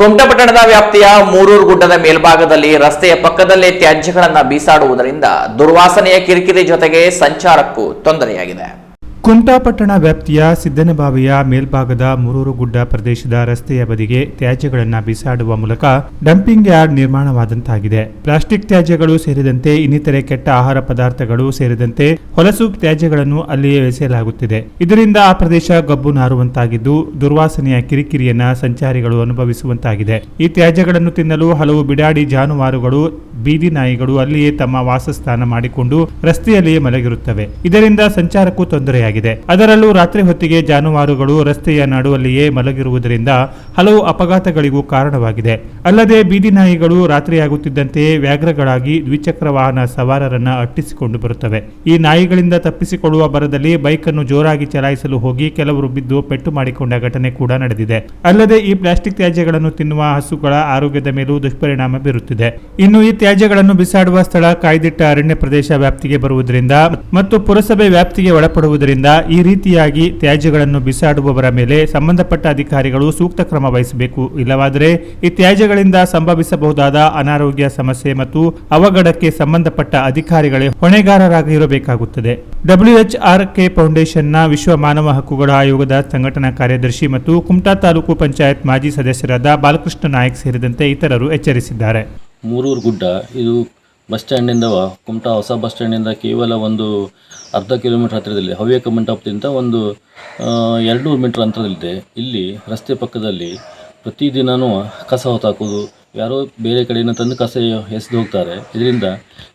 ಕುಮಟಾ ಪಟ್ಟಣದ ವ್ಯಾಪ್ತಿಯ ಮೂರೂರು ಗುಡ್ಡದ ಮೇಲ್ಭಾಗದಲ್ಲಿ ರಸ್ತೆಯ ಪಕ್ಕದಲ್ಲೇ ತ್ಯಾಜ್ಯಗಳನ್ನು ಬೀಸಾಡುವುದರಿಂದ ದುರ್ವಾಸನೆಯ ಕಿರಿಕಿರಿ ಜೊತೆಗೆ ಸಂಚಾರಕ್ಕೂ ತೊಂದರೆಯಾಗಿದೆ. ಕುಮಟಾ ಪಟ್ಟಣ ವ್ಯಾಪ್ತಿಯ ಸಿದ್ದನಬಾವಿಯ ಮೇಲ್ಭಾಗದ ಮುರೂರು ಗುಡ್ಡ ಪ್ರದೇಶದ ರಸ್ತೆಯ ಬದಿಗೆ ತ್ಯಾಜ್ಯಗಳನ್ನು ಬಿಸಾಡುವ ಮೂಲಕ ಡಂಪಿಂಗ್ ಯಾರ್ಡ್ ನಿರ್ಮಾಣವಾದಂತಾಗಿದೆ. ಪ್ಲಾಸ್ಟಿಕ್ ತ್ಯಾಜ್ಯಗಳು ಸೇರಿದಂತೆ ಇನ್ನಿತರೆ ಕೆಟ್ಟ ಆಹಾರ ಪದಾರ್ಥಗಳು ಸೇರಿದಂತೆ ಹೊಲಸು ತ್ಯಾಜ್ಯಗಳನ್ನು ಅಲ್ಲಿಯೇ ಎಸೆಯಲಾಗುತ್ತಿದೆ. ಇದರಿಂದ ಆ ಪ್ರದೇಶ ಗಬ್ಬು ನಾರುವಂತಾಗಿದ್ದು ದುರ್ವಾಸನೆಯ ಕಿರಿಕಿರಿಯನ್ನ ಸಂಚಾರಿಗಳು ಅನುಭವಿಸುವಂತಾಗಿದೆ. ಈ ತ್ಯಾಜ್ಯಗಳನ್ನು ತಿನ್ನಲು ಹಲವು ಬಿಡಾಡಿ ಜಾನುವಾರುಗಳು ಬೀದಿ ನಾಯಿಗಳು ಅಲ್ಲಿಯೇ ತಮ್ಮ ವಾಸಸ್ಥಾನ ಮಾಡಿಕೊಂಡು ರಸ್ತೆಯಲ್ಲಿಯೇ ಮಲಗಿರುತ್ತವೆ. ಇದರಿಂದ ಸಂಚಾರಕ್ಕೂ ತೊಂದರೆಯಾಗಿದೆ. ಅದರಲ್ಲೂ ರಾತ್ರಿ ಹೊತ್ತಿಗೆ ಜಾನುವಾರುಗಳು ರಸ್ತೆಯ ನಡುವಲ್ಲಿಯೇ ಮಲಗಿರುವುದರಿಂದ ಹಲವು ಅಪಘಾತಗಳಿಗೂ ಕಾರಣವಾಗಿದೆ. ಅಲ್ಲದೆ ಬೀದಿ ನಾಯಿಗಳು ರಾತ್ರಿಯಾಗುತ್ತಿದ್ದಂತೆಯೇ ವ್ಯಾಘ್ರಗಳಾಗಿ ದ್ವಿಚಕ್ರ ವಾಹನ ಸವಾರರನ್ನ ಅಟ್ಟಿಸಿಕೊಂಡು ಬರುತ್ತವೆ. ಈ ನಾಯಿಗಳಿಂದ ತಪ್ಪಿಸಿಕೊಳ್ಳುವ ಬರದಲ್ಲಿ ಬೈಕ್ ಅನ್ನು ಜೋರಾಗಿ ಚಲಾಯಿಸಲು ಹೋಗಿ ಕೆಲವರು ಬಿದ್ದು ಪೆಟ್ಟು ಮಾಡಿಕೊಂಡ ಘಟನೆ ಕೂಡ ನಡೆದಿದೆ. ಅಲ್ಲದೆ ಈ ಪ್ಲಾಸ್ಟಿಕ್ ತ್ಯಾಜ್ಯಗಳನ್ನು ತಿನ್ನುವ ಹಸುಗಳ ಆರೋಗ್ಯದ ಮೇಲೂ ದುಷ್ಪರಿಣಾಮ ಬೀರುತ್ತಿದೆ. ಇನ್ನು ಈ ತ್ಯಾಜ್ಯಗಳನ್ನು ಬಿಸಾಡುವ ಸ್ಥಳ ಕಾಯ್ದಿಟ್ಟ ಅರಣ್ಯ ಪ್ರದೇಶ ವ್ಯಾಪ್ತಿಗೆ ಬರುವುದರಿಂದ ಮತ್ತು ಪುರಸಭೆ ವ್ಯಾಪ್ತಿಗೆ ಒಳಪಡುವುದರಿಂದ ಈ ರೀತಿಯಾಗಿ ತ್ಯಾಜ್ಯಗಳನ್ನು ಬಿಸಾಡುವವರ ಮೇಲೆ ಸಂಬಂಧಪಟ್ಟ ಅಧಿಕಾರಿಗಳು ಸೂಕ್ತ ಕ್ರಮ ವಹಿಸಬೇಕು. ಇಲ್ಲವಾದರೆ ಈ ತ್ಯಾಜ್ಯಗಳಿಂದ ಸಂಭವಿಸಬಹುದಾದ ಅನಾರೋಗ್ಯ ಸಮಸ್ಯೆ ಮತ್ತು ಅವಘಡಕ್ಕೆ ಸಂಬಂಧಪಟ್ಟ ಅಧಿಕಾರಿಗಳೇ ಹೊಣೆಗಾರರಾಗಿರಬೇಕಾಗುತ್ತದೆ. ಡಬ್ಲ್ಯೂಎಚ್ಆರ್ ಕೆ ಫೌಂಡೇಶನ್ನ ವಿಶ್ವ ಮಾನವ ಹಕ್ಕುಗಳ ಆಯೋಗದ ಸಂಘಟನಾ ಕಾರ್ಯದರ್ಶಿ ಮತ್ತು ಕುಮಟಾ ತಾಲೂಕು ಪಂಚಾಯತ್ ಮಾಜಿ ಸದಸ್ಯರಾದ ಬಾಲಕೃಷ್ಣ ನಾಯಕ್ ಸೇರಿದಂತೆ ಇತರರು ಎಚ್ಚರಿಸಿದ್ದಾರೆ. ಮೂರೂರು ಗುಡ್ಡ. ಇದು ಬಸ್ ಸ್ಟ್ಯಾಂಡಿಂದ ಕುಮಟಾ, ಹೊಸ ಬಸ್ ಸ್ಟ್ಯಾಂಡಿಂದ ಕೇವಲ ಒಂದು ಅರ್ಧ ಕಿಲೋಮೀಟರ್ ಹತ್ತಿರದಲ್ಲಿ, ಹವ್ಯಕ ಮಂಟಪದಿಂದ ಒಂದು ಎರಡು ನೂರು ಮೀಟರ್ ಅಂತರದಲ್ಲಿದೆ. ಇಲ್ಲಿ ರಸ್ತೆ ಪಕ್ಕದಲ್ಲಿ ಪ್ರತಿದಿನವೂ ಕಸ ಹೊತ್ತಾಕೋದು ಯಾರೋ ಬೇರೆ ಕಡೆಯಿಂದ ತಂದು ಕಸ ಎಸೆದು ಹೋಗ್ತಾರೆ. ಇದರಿಂದ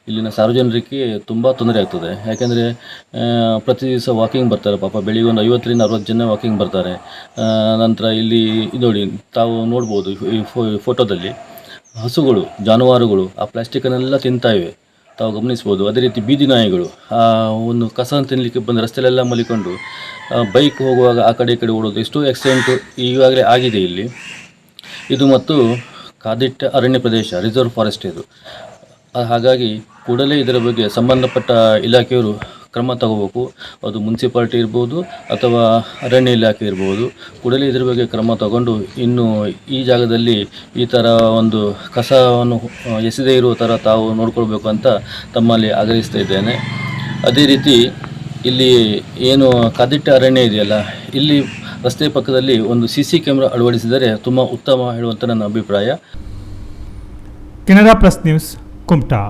ಇಲ್ಲಿನ ಸಾರ್ವಜನಿಕರಿಗೆ ತುಂಬ ತೊಂದರೆ ಆಗ್ತದೆ. ಯಾಕೆಂದರೆ ಪ್ರತಿ ದಿವಸ ವಾಕಿಂಗ್ ಬರ್ತಾರೆ. ಪಾಪ ಬೆಳಿಗ್ಗೆ ಒಂದು ಐವತ್ತರಿಂದ ಅರವತ್ತು ಜನ ವಾಕಿಂಗ್ ಬರ್ತಾರೆ. ನಂತರ ಇಲ್ಲಿ ನೋಡಿ, ತಾವು ನೋಡ್ಬೋದು ಈ ಫೋಟೋದಲ್ಲಿ ಹಸುಗಳು, ಜಾನುವಾರುಗಳು ಆ ಪ್ಲಾಸ್ಟಿಕನ್ನೆಲ್ಲ ತಿಂತಾಯಿವೆ. ಇವೆ ತಾವು ಗಮನಿಸ್ಬೋದು. ಅದೇ ರೀತಿ ಬೀದಿ ನಾಯಿಗಳು, ಆ ಒಂದು ಕಸ ತಿನ್ನಲಿಕ್ಕೆ ಬಂದು ರಸ್ತೆಲೆಲ್ಲ ಮಲಿಕೊಂಡು ಬೈಕ್ ಹೋಗುವಾಗ ಆ ಕಡೆ ಈ ಕಡೆ ಓಡೋದು ಎಷ್ಟೋ ಆಕ್ಸಿಡೆಂಟು ಈಗಾಗಲೇ ಆಗಿದೆ ಇಲ್ಲಿ. ಇದು ಮತ್ತು ಕಾದಿಟ್ಟ ಅರಣ್ಯ ಪ್ರದೇಶ ರಿಸರ್ವ್ ಫಾರೆಸ್ಟ್ ಇದು. ಹಾಗಾಗಿ ಕೂಡಲೇ ಇದರ ಬಗ್ಗೆ ಸಂಬಂಧಪಟ್ಟ ಇಲಾಖೆಯವರು ಕ್ರಮ ತಗೋಬೇಕು. ಅದು ಮುನ್ಸಿಪಾಲ್ಟಿ ಇರ್ಬೋದು ಅಥವಾ ಅರಣ್ಯ ಇಲಾಖೆ ಇರ್ಬೋದು. ಕೂಡಲೇ ಇದರ ಬಗ್ಗೆ ಕ್ರಮ ತಗೊಂಡು ಇನ್ನು ಈ ಜಾಗದಲ್ಲಿ ಈ ಥರ ಒಂದು ಕಸವನ್ನು ಎಸೆದೇ ಇರುವ ಥರ ತಾವು ನೋಡ್ಕೊಳ್ಬೇಕು ಅಂತ ತಮ್ಮಲ್ಲಿ ಆಗ್ರಹಿಸ್ತಾ ಇದ್ದೇನೆ. ಅದೇ ರೀತಿ ಇಲ್ಲಿ ಏನು ಕದಿಟ್ಟ ಅರಣ್ಯ ಇದೆಯಲ್ಲ, ಇಲ್ಲಿ ರಸ್ತೆ ಪಕ್ಕದಲ್ಲಿ ಒಂದು ಸಿ ಸಿ ಕ್ಯಾಮ್ರಾ ಅಳವಡಿಸಿದರೆ ತುಂಬ ಉತ್ತಮ ಹೇಳುವಂಥ ನನ್ನ ಅಭಿಪ್ರಾಯ. Canara plus news Kumta.